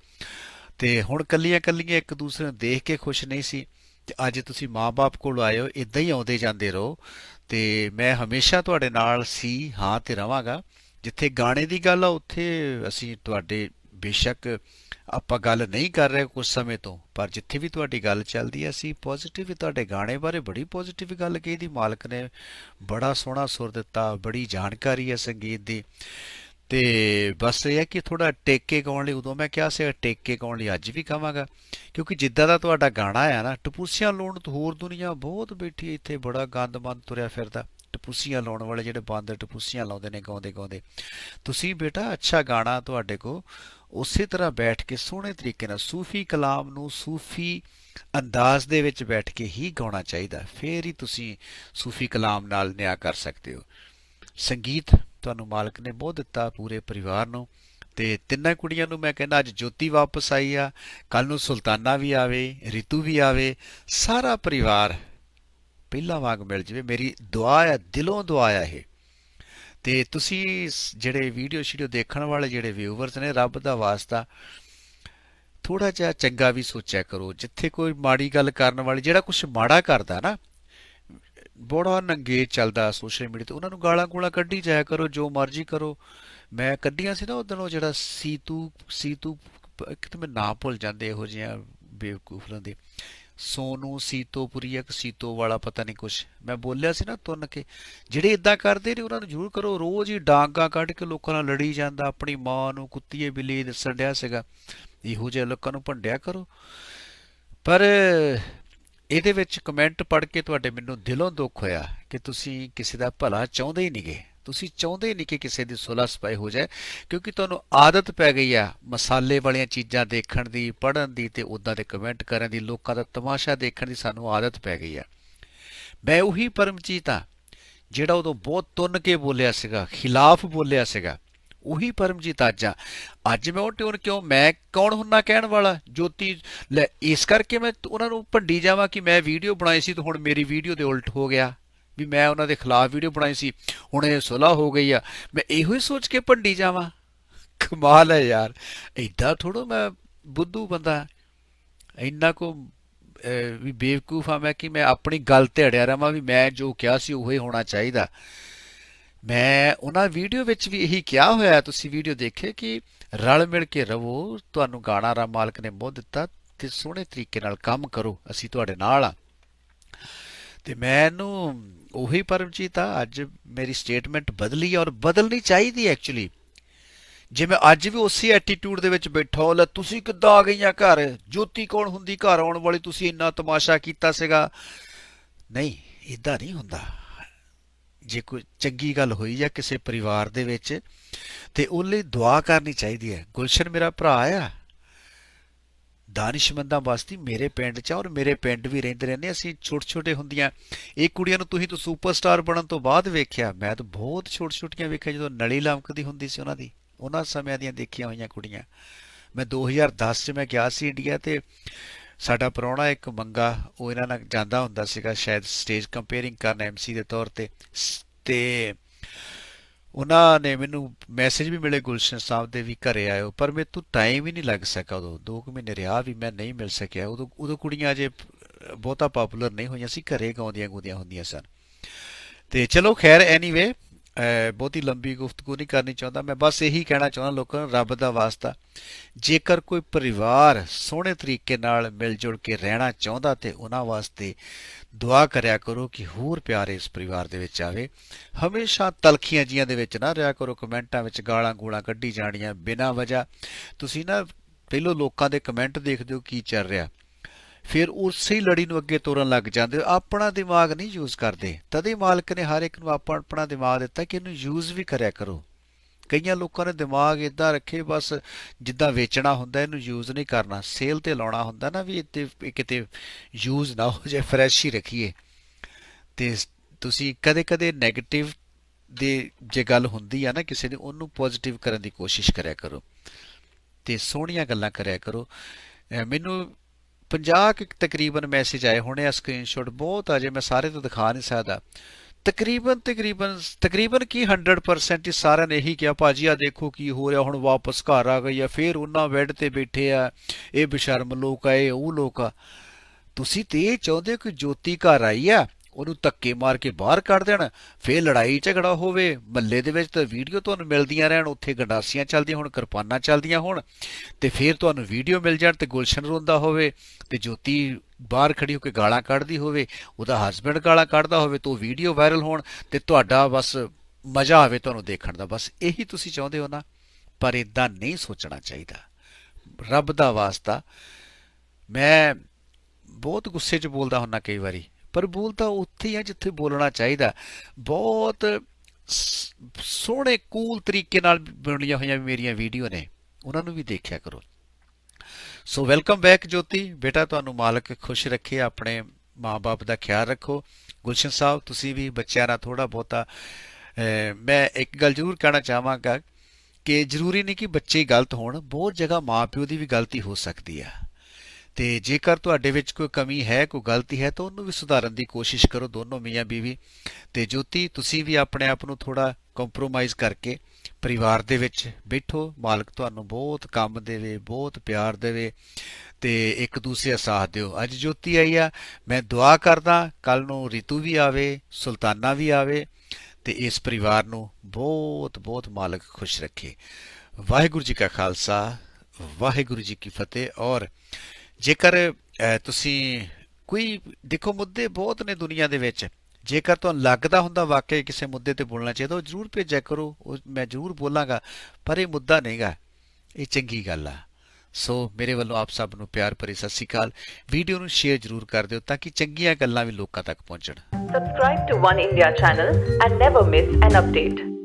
ਤੇ ਹੁਣ ਕੱਲੀਆਂ ਕੱਲੀਆਂ ਇੱਕ ਦੂਸਰੇ ਨੂੰ ਦੇਖ ਕੇ ਖੁਸ਼ ਨਹੀਂ ਸੀ। ਤੇ ਅੱਜ ਤੁਸੀਂ ਮਾਪੇ ਕੋਲ ਆਏ ਹੋ ਇਦਾਂ ਹੀ ਆਉਂਦੇ ਜਾਂਦੇ ਰਹੋ। ਤੇ ਮੈਂ ਹਮੇਸ਼ਾ ਤੁਹਾਡੇ ਨਾਲ ਸੀ, ਹਾਂ ਤੇ ਰਵਾਂਗਾ। ਜਿੱਥੇ ਗਾਣੇ ਦੀ ਗੱਲ ਆ, ਉੱਥੇ ਅਸੀਂ ਤੁਹਾਡੇ ਬੇਸ਼ੱਕ ਆਪਾਂ ਗੱਲ ਨਹੀਂ ਕਰ ਰਹੇ ਕੁਝ ਸਮੇਂ ਤੋਂ, ਪਰ ਜਿੱਥੇ ਵੀ ਤੁਹਾਡੀ ਗੱਲ ਚੱਲਦੀ ਹੈ, ਅਸੀਂ ਪੋਜ਼ਿਟਿਵ ਤੁਹਾਡੇ ਗਾਣੇ ਬਾਰੇ ਬੜੀ ਪੋਜ਼ਿਟਿਵ ਗੱਲ ਕਹੀ ਦੀ। ਮਾਲਕ ਨੇ ਬੜਾ ਸੋਹਣਾ ਸੁਰ ਦਿੱਤਾ, ਬੜੀ ਜਾਣਕਾਰੀ ਹੈ ਸੰਗੀਤ ਦੀ। ਤੇ ਬਸ ਇਹ ਹੈ ਕਿ ਥੋੜਾ ਟੇਕੇ ਗਾਉਣ ਲਈ, ਉਦੋਂ ਮੈਂ ਕਿਹਾ ਸੀ, ਟੇਕੇ ਗਾਉਣ ਲਈ ਅੱਜ ਵੀ ਕਹਾਂਗਾ ਕਿਉਂਕਿ ਜਿੱਦਾਂ ਦਾ ਤੁਹਾਡਾ ਗਾਣਾ ਆ ਨਾ, ਟਪੂਸੀਆਂ ਲਾਉਣ ਤੋਂ ਹੋਰ ਦੁਨੀਆ ਬਹੁਤ ਬੈਠੀ ਇੱਥੇ ਬੜਾ ਗੰਦ ਮੰਦ ਤੁਰਿਆ ਫਿਰਦਾ। ਟਪੂਸੀਆਂ ਲਾਉਣ ਵਾਲੇ ਜਿਹੜੇ ਬਾਂਦਰ ਟਪੂਸੀਆਂ ਲਾਉਂਦੇ ਨੇ ਗਾਉਂਦੇ ਗਾਉਂਦੇ। ਤੁਸੀਂ ਬੇਟਾ ਅੱਛਾ ਗਾਣਾ ਤੁਹਾਡੇ ਕੋ ਉਸੇ ਤਰ੍ਹਾਂ ਬੈਠ ਕੇ ਸੋਹਣੇ ਤਰੀਕੇ ਨਾਲ ਸੂਫੀ ਕਲਾਮ ਨੂੰ ਸੂਫੀ ਅੰਦਾਜ਼ ਦੇ ਵਿੱਚ ਬੈਠ ਕੇ ਹੀ ਗਾਉਣਾ ਚਾਹੀਦਾ। ਫੇਰ ਹੀ ਤੁਸੀਂ ਸੂਫੀ ਕਲਾਮ ਨਾਲ ਨਿਆਂ ਕਰ ਸਕਦੇ ਹੋ। ਸੰਗੀਤ ਤੁਹਾਨੂੰ ਮਾਲਕ ਨੇ ਬਹੁਤ ਦਿੱਤਾ ਪੂਰੇ ਪਰਿਵਾਰ ਨੂੰ ਤੇ ਤਿੰਨਾਂ ਕੁੜੀਆਂ ਨੂੰ ਮੈਂ ਕਹਿੰਦਾ ਅੱਜ ਜੋਤੀ ਵਾਪਸ ਆਈ ਆ ਕੱਲ ਨੂੰ ਸੁਲਤਾਨਾ ਵੀ ਆਵੇ, ਰਿਤੂ ਵੀ ਆਵੇ, ਸਾਰਾ ਪਰਿਵਾਰ ਪਹਿਲਾਂ ਵਾਂਗ ਮਿਲ ਜਵੇ, ਮੇਰੀ ਦੁਆ ਆ ਦਿਲੋਂ ਦੁਆ ਆ ਇਹ। ਤੇ ਤੁਸੀਂ ਜਿਹੜੇ ਵੀਡੀਓ ਸ਼ੀਡੀਓ ਦੇਖਣ ਵਾਲੇ ਜਿਹੜੇ ਵਿਊਵਰਸ ਨੇ, ਰੱਬ ਦਾ ਵਾਸਤਾ ਥੋੜਾ ਜਿਹਾ ਚੰਗਾ ਵੀ ਸੋਚਿਆ ਕਰੋ। ਜਿੱਥੇ ਕੋਈ ਮਾੜੀ ਗੱਲ ਕਰਨ ਵਾਲੀ, ਜਿਹੜਾ ਕੁਝ ਮਾੜਾ ਕਰਦਾ ਨਾ, ਬੜਾ ਨੰਗੇ ਚੱਲਦਾ ਸੋਸ਼ਲ ਮੀਡੀਆ ਤੇ, ਉਹਨਾਂ ਨੂੰ ਗਾਲਾਂ ਗੂਲਾਂ ਕੱਢੀ ਜਾਇਆ ਕਰੋ, ਜੋ ਮਰਜ਼ੀ ਕਰੋ। ਮੈਂ ਕੱਢੀਆਂ ਸੀ ਨਾ ਉਦੋਂ ਜਿਹੜਾ ਸੀਤੂ ਸੀਤੂ, ਇੱਕ ਤਾਂ ਮੈਂ ਨਾਂ ਭੁੱਲ ਜਾਂਦੇ ਇਹੋ ਜਿਹੀਆਂ ਬੇਵਕੂਫਾਂ ਦੇ ਸੋਨੂ ਸੀਤੋਪੁਰੀ ਇੱਕ ਸੀਤੋ ਵਾਲਾ, ਪਤਾ ਨਹੀਂ ਕੁਛ। ਮੈਂ ਬੋਲਿਆ ਸੀ ਨਾ ਤੁੰਨ ਕੇ, ਜਿਹੜੇ ਇਦਾਂ ਕਰਦੇ ਨੇ, ਉਹਨਾਂ ਨੂੰ ਜ਼ਰੂਰ ਕਰੋ। ਰੋਜ਼ ਹੀ ਡਾਂਗਾ ਕੱਢ ਕੇ ਲੋਕਾਂ ਨਾਲ ਲੜੀ ਜਾਂਦਾ, ਆਪਣੀ ਮਾਂ ਨੂੰ ਕੁੱਤੀਏ ਬਿੱਲੀ ਦੱਸਣ ਡਿਆ ਸੀਗਾ। ਇਹੋ ਜਿਹੇ ਲੋਕਾਂ ਨੂੰ ਭੰਡਿਆ ਕਰੋ। ਪਰ ਇਹਦੇ ਵਿੱਚ ਕਮੈਂਟ ਪੜ੍ਹ ਕੇ ਤੁਹਾਡੇ ਮੈਨੂੰ ਦਿਲੋਂ ਦੁੱਖ ਹੋਇਆ ਕਿ ਤੁਸੀਂ ਕਿਸੇ ਦਾ ਭਲਾ ਚਾਹੁੰਦੇ ਹੀ ਨਹੀਂਗੇ ਤੁਸੀਂ ਚਾਹੁੰਦੇ ਨਹੀਂ ਕਿ ਕਿਸੇ ਦੀ ਸੁਲਹ ਸਪਾਈ ਹੋ ਜਾਏ, ਕਿਉਂਕਿ ਤੁਹਾਨੂੰ ਆਦਤ ਪੈ ਗਈ ਆ ਮਸਾਲੇ ਵਾਲੀਆਂ ਚੀਜ਼ਾਂ ਦੇਖਣ ਦੀ, ਪੜ੍ਹਨ ਦੀ ਤੇ ਉਦਾਂ ਦੇ ਕਮੈਂਟ ਕਰਨ ਦੀ, ਲੋਕਾਂ ਦਾ ਤਮਾਸ਼ਾ ਦੇਖਣ ਦੀ ਸਾਨੂੰ ਆਦਤ ਪੈ ਗਈ ਆ। ਮੈਂ ਉਹੀ ਪਰਮਜੀਤ ਆ, ਜਿਹੜਾ ਉਦੋਂ ਬਹੁਤ ਤੁੰਨ ਕੇ ਬੋਲਿਆ ਸੀਗਾ, ਖਿਲਾਫ ਬੋਲਿਆ ਸੀਗਾ। ਉਹੀ ਪਰਮਜੀਤ ਅੱਜ ਆ। ਅੱਜ ਮੈਂ ਉਹ ਟਿਊਨ ਕਿਉਂ, ਮੈਂ ਕੌਣ ਹੁੰਨਾ ਕਹਿਣ ਵਾਲਾ? ਜੋਤੀ, ਲੈ, ਇਸ ਕਰਕੇ ਮੈਂ ਉਹਨਾਂ ਨੂੰ ਭੰਡੀ ਜਾਵਾਂ ਕਿ ਮੈਂ ਵੀਡੀਓ ਬਣਾਈ ਸੀ ਤੇ ਹੁਣ ਮੇਰੀ ਵੀਡੀਓ ਦੇ ਉਲਟ ਹੋ ਗਿਆ। ਵੀ ਮੈਂ ਉਹਨਾਂ ਦੇ ਖਿਲਾਫ ਵੀਡੀਓ ਬਣਾਈ ਸੀ, ਹੁਣ ਇਹ ਸੁਲ੍ਹਾ ਹੋ ਗਈ ਆ। ਮੈਂ ਇਹੋ ਹੀ ਸੋਚ ਕੇ ਭੰਡੀ ਜਾਵਾਂ। ਕਮਾਲ ਹੈ ਯਾਰ। ਐਡਾ ਥੋੜੋ ਮੈਂ ਬੁੱਧੂ ਬੰਦਾ। ਇੰਨਾ ਕੋ ਵੀ ਬੇਵਕੂਫ ਆ ਮੈਂ ਕਿ ਮੈਂ ਆਪਣੀ ਗੱਲ ਤੇ ਅੜਿਆ ਰਵਾਂ ਵੀ ਮੈਂ ਜੋ ਕਿਹਾ ਸੀ ਉਹ ਹੀ ਹੋਣਾ ਚਾਹੀਦਾ। ਮੈਂ ਉਹਨਾਂ ਵੀਡੀਓ ਵਿੱਚ ਵੀ ਇਹੀ ਕਿਹਾ ਹੋਇਆ, ਤੁਸੀਂ ਵੀਡੀਓ ਦੇਖੇ ਕਿ ਰਲ ਮਿਲ ਕੇ ਰਵੋ, ਤੁਹਾਨੂੰ ਗਾਣਾ ਰਾਮ ਮਾਲਕ ਨੇ ਮੋਹ ਦਿੱਤਾ ਤੇ ਸੋਹਣੇ ਤਰੀਕੇ ਨਾਲ ਕੰਮ ਕਰੋ, ਅਸੀਂ ਤੁਹਾਡੇ ਨਾਲ ਆ। ਤੇ ਮੈਨੂੰ ਉਹੀ ਪਰਮਜੀਤ ਆ, ਅੱਜ ਮੇਰੀ ਸਟੇਟਮੈਂਟ ਬਦਲੀ ਔਰ ਬਦਲਣੀ ਚਾਹੀਦੀ ਐਕਚੁਅਲੀ ਜੇ ਮੈਂ ਅੱਜ ਵੀ ਉਸੇ ਐਟੀਟਿਊਡ ਦੇ ਵਿੱਚ ਬੈਠਾ ਹਾਂ ਲੈ ਤੁਸੀਂ ਕਿੱਦਾਂ ਆ ਗਈਆਂ ਘਰ? ਜੋਤੀ ਕੌਣ ਹੁੰਦੀ ਘਰ ਆਉਣ ਵਾਲੀ? ਤੁਸੀਂ ਇੰਨਾ ਤਮਾਸ਼ਾ ਕੀਤਾ ਸੀਗਾ। ਨਹੀਂ ਇਦਾਂ ਨਹੀਂ ਹੁੰਦਾ। ਜੇ ਕੋਈ ਚੰਗੀ ਗੱਲ ਹੋਈ ਜਾਂ ਕਿਸੇ ਪਰਿਵਾਰ ਦੇ ਵਿੱਚ, ਤੇ ਉਹ ਲਈ ਦੁਆ ਕਰਨੀ ਚਾਹੀਦੀ ਹੈ। ਗੁਲਸ਼ਨ ਮੇਰਾ ਭਰਾ ਆ। ਦਾਨਿਸ਼ਮੰਦਾਂ ਬਸਤੀ ਮੇਰੇ ਪਿੰਡ 'ਚ ਔਰ ਮੇਰੇ ਪਿੰਡ ਵੀ ਰਹਿੰਦੇ ਰਹਿੰਦੇ ਅਸੀਂ ਛੋਟੇ ਛੋਟੇ ਹੁੰਦੀਆਂ। ਇਹ ਕੁੜੀਆਂ ਨੂੰ ਤੁਸੀਂ ਤਾਂ ਸੁਪਰਸਟਾਰ ਬਣਨ ਤੋਂ ਬਾਅਦ ਵੇਖਿਆ। ਮੈਂ ਤਾਂ ਬਹੁਤ ਛੋਟ ਛੋਟੀਆਂ ਵੇਖਿਆ ਜਦੋਂ ਨਲੀ ਲਮਕਦੀ ਹੁੰਦੀ ਸੀ ਉਹਨਾਂ ਦੀ। ਉਹਨਾਂ ਸਮਿਆਂ ਦੀਆਂ ਦੇਖੀਆਂ ਹੋਈਆਂ ਕੁੜੀਆਂ। ਮੈਂ 2010 'ਚ ਮੈਂ ਗਿਆ ਸੀ ਇੰਡੀਆ ਤੇ। ਸਾਡਾ ਪ੍ਰਾਹੁਣਾ ਇੱਕ ਮੰਗਾ, ਉਹ ਇਹਨਾਂ ਨਾਲ ਜਾਂਦਾ ਹੁੰਦਾ ਸੀਗਾ ਸ਼ਾਇਦ ਸਟੇਜ ਕੰਪੇਅਰਿੰਗ ਕਰਨ ਐਮਸੀ ਦੇ ਤੌਰ ਤੇ। ਸ- ਤੇ ਉਹਨਾਂ ਨੇ ਮੈਨੂੰ ਮੈਸੇਜ ਵੀ ਮਿਲੇ ਗੁਲਸ਼ਨ ਸਾਹਿਬ ਦੇ ਵੀ ਘਰੇ ਆਇਓ, ਪਰ ਮੇਰੇ ਤੋਂ ਟਾਈਮ ਹੀ ਨਹੀਂ ਲੱਗ ਸਕਿਆ ਉਦੋਂ। 2 ਕੁ ਮਹੀਨੇ ਰਿਹਾ ਵੀ ਮੈਂ ਨਹੀਂ ਮਿਲ ਸਕਿਆ। ਉਦੋਂ ਉਦੋਂ ਕੁੜੀਆਂ ਅਜੇ ਬਹੁਤਾ ਪਪੂਲਰ ਨਹੀਂ ਹੋਈਆਂ ਸੀ, ਘਰੇ ਗਾਉਂਦੀਆਂ ਗੁੰਦੀਆਂ ਹੁੰਦੀਆਂ ਸਨ। ਤੇ ਚਲੋ ਖੈਰ ਐਨੀਵੇ ਬਹੁਤੀ ਲੰਬੀ ਗੁਫ਼ਤਗੂ ਨਹੀਂ ਕਰਨੀ ਚਾਹੁੰਦਾ। ਮੈਂ ਬਸ ਇਹੀ ਕਹਿਣਾ ਚਾਹੁੰਦਾ ਲੋਕਾਂ ਨੂੰ, ਰੱਬ ਦਾ ਵਾਸਤਾ, ਜੇਕਰ ਕੋਈ ਪਰਿਵਾਰ ਸੋਹਣੇ ਤਰੀਕੇ ਨਾਲ ਮਿਲ ਜੁਲ ਕੇ ਰਹਿਣਾ ਚਾਹੁੰਦਾ ਤੇ ਉਹਨਾਂ ਵਾਸਤੇ ਦੁਆ ਕਰਿਆ ਕਰੋ ਕਿ ਹੋਰ ਪਿਆਰ ਇਸ ਪਰਿਵਾਰ ਦੇ ਵਿੱਚ ਆਵੇ। ਹਮੇਸ਼ਾ ਤਲਖੀਆਂ ਜੀਆਂ ਦੇ ਵਿੱਚ ਨਾ ਰਿਹਾ ਕਰੋ, ਕਮੈਂਟਾਂ ਵਿੱਚ ਗਾਲਾਂ ਗੂਲਾਂ ਕੱਢੀ ਜਾਣੀਆਂ ਬਿਨਾਂ ਵਜ੍ਹਾ। ਤੁਸੀਂ ਨਾ ਪਹਿਲੋਂ ਲੋਕਾਂ ਦੇ ਕਮੈਂਟ ਦੇਖਦੇ ਹੋ ਕੀ ਚੱਲ ਰਿਹਾ। ਫਿਰ ਉਸੇ ਲੜੀ ਨੂੰ ਅੱਗੇ ਤੋਰਨ ਲੱਗ ਜਾਂਦੇ। ਹੋ ਆਪਣਾ ਦਿਮਾਗ ਨਹੀਂ ਯੂਜ਼ ਕਰਦੇ। ਤਦੇ ਮਾਲਕ ਨੇ ਹਰ ਇੱਕ ਨੂੰ ਆਪਣਾ ਆਪਣਾ ਦਿਮਾਗ ਦਿੱਤਾ ਕਿ ਇਹਨੂੰ ਯੂਜ਼ ਵੀ ਕਰਿਆ ਕਰੋ। ਕਈਆਂ ਲੋਕਾਂ ਨੇ ਦਿਮਾਗ ਇਦਾਂ ਰੱਖੇ, ਬਸ ਜਿੱਦਾਂ ਵੇਚਣਾ ਹੁੰਦਾ, ਇਹਨੂੰ ਯੂਜ਼ ਨਹੀਂ ਕਰਨਾ। ਸੇਲ ਤੇ ਲਾਉਣਾ ਹੁੰਦਾ ਨਾ ਵੀ ਇੱਥੇ ਇਹ ਕਿਤੇ ਯੂਜ਼ ਨਾ ਹੋ ਜਾਏ ਫਰੈਸ਼ ਹੀ ਰੱਖੀਏ। ਤੇ ਤੁਸੀਂ ਕਦੇ-ਕਦੇ 네ਗੇਟਿਵ ਦੇ ਜੇ ਗੱਲ ਹੁੰਦੀ ਆ ਨਾ ਕਿਸੇ ਦੀ, ਉਹਨੂੰ ਪੋਜ਼ਿਟਿਵ ਕਰਨ ਦੀ ਕੋਸ਼ਿਸ਼ ਕਰਿਆ ਕਰੋ। ਤੇ ਸੋਹਣੀਆਂ ਗੱਲਾਂ ਕਰਿਆ ਕਰੋ। ਮੈਨੂੰ 50 ਤਕਰੀਬਨ ਮੈਸੇਜ ਆਏ ਹੋਣੇ ਆ ਸਕਰੀਨਸ਼ਾਟ ਬਹੁਤ ਆ, ਜੇ ਮੈਂ ਸਾਰੇ ਤੋਂ ਦਿਖਾ ਨਹੀਂ ਸਕਦਾ। ਤਕਰੀਬਨ ਤਕਰੀਬਨ ਤਕਰੀਬਨ ਕੀ 100% ਹੀ ਸਾਰਿਆਂ ਨੇ ਇਹੀ ਕਿਹਾ, ਭਾਜੀ ਆ ਦੇਖੋ ਕੀ ਹੋ ਰਿਹਾ, ਹੁਣ ਵਾਪਸ ਘਰ ਆ ਗਈ ਆ, ਫੇਰ ਉਹਨਾਂ ਬੈੱਡ ਤੇ ਬੈਠੇ ਆ, ਇਹ ਬਿਸ਼ਰਮ ਲੋਕ ਆ, ਇਹ ਉਹ ਲੋਕ ਆ। ਤੁਸੀਂ ਤੇ ਇਹ ਚਾਹੁੰਦੇ ਹੋ ਕਿ ਜੋਤੀ ਘਰ ਆਈ ਆ? ਉਹਨੂੰ ਧੱਕੇ ਮਾਰ ਕੇ ਬਾਹਰ ਕੱਢ ਦੇਣ, ਫੇਰ ਲੜਾਈ ਝਗੜਾ ਹੋਵੇ ਮੱਲੇ ਦੇ ਵਿੱਚ ਤਾਂ ਵੀਡੀਓ ਤੁਹਾਨੂੰ ਮਿਲਦੀਆਂ ਰਹਿਣ, ਉੱਥੇ ਗੰਡਾਸੀਆਂ ਚੱਲਦੀਆਂ ਹੁਣ, ਕਿਰਪਾਨਾਂ ਚੱਲਦੀਆਂ ਹੋਣ, ਤੇ ਫੇਰ ਤੁਹਾਨੂੰ ਵੀਡੀਓ ਮਿਲ ਜਾਣ ਤੇ ਗੁਲਸ਼ਨ ਰੋਂਦਾ ਹੋਵੇ, ਤੇ ਜੋਤੀ ਬਾਹਰ ਖੜੀ ਹੋ ਕੇ ਗਾਲਾਂ ਕੱਢਦੀ ਹੋਵੇ, ਉਹਦਾ ਹਸਬੰਡ ਗਾਲਾਂ ਕੱਢਦਾ ਹੋਵੇ, ਤਾਂ ਉਹ ਵੀਡੀਓ ਵਾਇਰਲ ਹੋਣ, ਤੇ ਤੁਹਾਡਾ ਬਸ ਮਜ਼ਾ ਆਵੇ ਤੁਹਾਨੂੰ ਦੇਖਣ ਦਾ, ਬਸ ਇਹੀ ਤੁਸੀਂ ਚਾਹੁੰਦੇ ਹੋ ਨਾ? ਪਰ ਇਦਾਂ ਨਹੀਂ ਸੋਚਣਾ ਚਾਹੀਦਾ। ਰੱਬ ਦਾ ਵਾਸਤਾ। ਮੈਂ ਬਹੁਤ ਗੁੱਸੇ 'ਚ ਬੋਲਦਾ ਹੁੰਨਾ ਕਈ ਵਾਰੀ। ਪਰ ਬੋਲ ਤਾਂ ਉੱਥੇ ਹੀ ਆ ਜਿੱਥੇ ਬੋਲਣਾ ਚਾਹੀਦਾ। ਬਹੁਤ ਸ- ਸੋਹਣੇ ਕੂਲ ਤਰੀਕੇ ਨਾਲ ਬਣੀਆਂ ਹੋਈਆਂ ਮੇਰੀਆਂ ਵੀਡੀਓ ਨੇ। ਉਹਨਾਂ ਨੂੰ ਵੀ ਦੇਖਿਆ ਕਰੋ। So welcome back Jyoti. ਬੇਟਾ, ਤੁਹਾਨੂੰ ਮਾਲਕ ਖੁਸ਼ ਰੱਖੇ, ਆਪਣੇ ਮਾਪੇ ਦਾ ਖਿਆਲ ਰੱਖੋ। ਗੁਲਸ਼ਨ ਸਾਹਿਬ, ਤੁਸੀਂ ਵੀ ਬੱਚਿਆਂ ਨਾਲ ਥੋੜਾ ਬਹੁਤਾ ਮੈਂ ਇੱਕ ਗੱਲ ਜ਼ਰੂਰ ਕਹਿਣਾ ਚਾਹਾਂਗਾ ਕਿ ਜ਼ਰੂਰੀ ਨਹੀਂ ਕਿ ਬੱਚੇ ਗਲਤ ਹੋਣ, ਬਹੁਤ ਜਗ੍ਹਾ ਮਾਪਿਓ ਦੀ ਵੀ ਗਲਤੀ ਹੋ ਸਕਦੀ ਆ। ਤੇ ਜੇਕਰ ਤੁਹਾਡੇ ਵਿੱਚ ਕੋਈ ਕਮੀ ਹੈ, ਕੋਈ ਗਲਤੀ ਹੈ, ਤਾਂ ਉਹਨੂੰ ਵੀ ਸੁਧਾਰਨ ਦੀ ਕੋਸ਼ਿਸ਼ ਕਰੋ, ਦੋਨੋਂ ਮੀਆਂ ਬੀਵੀ। ਤੇ ਜੋਤੀ, ਤੁਸੀਂ ਵੀ ਆਪਣੇ ਆਪ ਨੂੰ ਥੋੜਾ ਕੰਪਰੋਮਾਈਜ਼ ਕਰਕੇ ਪਰਿਵਾਰ ਦੇ ਵਿੱਚ ਬੈਠੋ। ਮਾਲਕ ਤੁਹਾਨੂੰ ਬਹੁਤ ਕੰਮ ਦੇਵੇ, ਬਹੁਤ ਪਿਆਰ ਦੇਵੇ ਤੇ ਇੱਕ ਦੂਸਰੇ ਦਾ ਸਾਥ ਦਿਓ। ਅੱਜ ਜੋਤੀ ਆਈ ਆ, ਮੈਂ ਦੁਆ ਕਰਦਾ ਕੱਲ ਨੂੰ ਰਿਤੂ ਵੀ ਆਵੇ, ਸੁਲਤਾਨਾ ਵੀ ਆਵੇ ਤੇ ਇਸ ਪਰਿਵਾਰ ਨੂੰ ਬਹੁਤ ਬਹੁਤ ਮਾਲਕ ਖੁਸ਼ ਰੱਖੇ। ਵਾਹਿਗੁਰੂ ਜੀ ਕਾ ਖਾਲਸਾ, ਵਾਹਿਗੁਰੂ ਜੀ ਕੀ ਫਤਿਹ ਔਰ ਜੇਕਰ ਤੁਸੀਂ ਕੋਈ ਦੇਖੋ ਮੁੱਦੇ ਬਹੁਤ ਨੇ ਦੁਨੀਆ ਦੇ ਵਿੱਚ। ਜੇਕਰ ਤੁਹਾਨੂੰ ਲੱਗਦਾ ਹੁੰਦਾ ਵਾਕਈ ਕਿਸੇ ਮੁੱਦੇ ਤੇ ਬੋਲਣਾ ਚਾਹੀਦਾ, ਉਹ ਜ਼ਰੂਰ ਭੇਜਿਆ ਕਰੋ, ਉਹ ਮੈਂ ਜ਼ਰੂਰ ਬੋਲਾਂਗਾ, ਪਰ ਇਹ ਮੁੱਦਾ ਨਹੀਂਗਾ। ਇਹ ਚੰਗੀ ਗੱਲ ਆ। ਸੋ ਮੇਰੇ ਵੱਲੋਂ ਆਪ ਸਭ ਨੂੰ ਪਿਆਰ ਭਰੀ ਸਤਿ ਸ਼੍ਰੀ ਅਕਾਲ। ਵੀਡੀਓ ਨੂੰ ਸ਼ੇਅਰ ਜ਼ਰੂਰ ਕਰ ਦਿਓ ਤਾਂ ਕਿ ਚੰਗੀਆਂ ਗੱਲਾਂ ਵੀ ਲੋਕਾਂ ਤੱਕ ਪਹੁੰਚਣ। Subscribe to One India channel and never miss an update.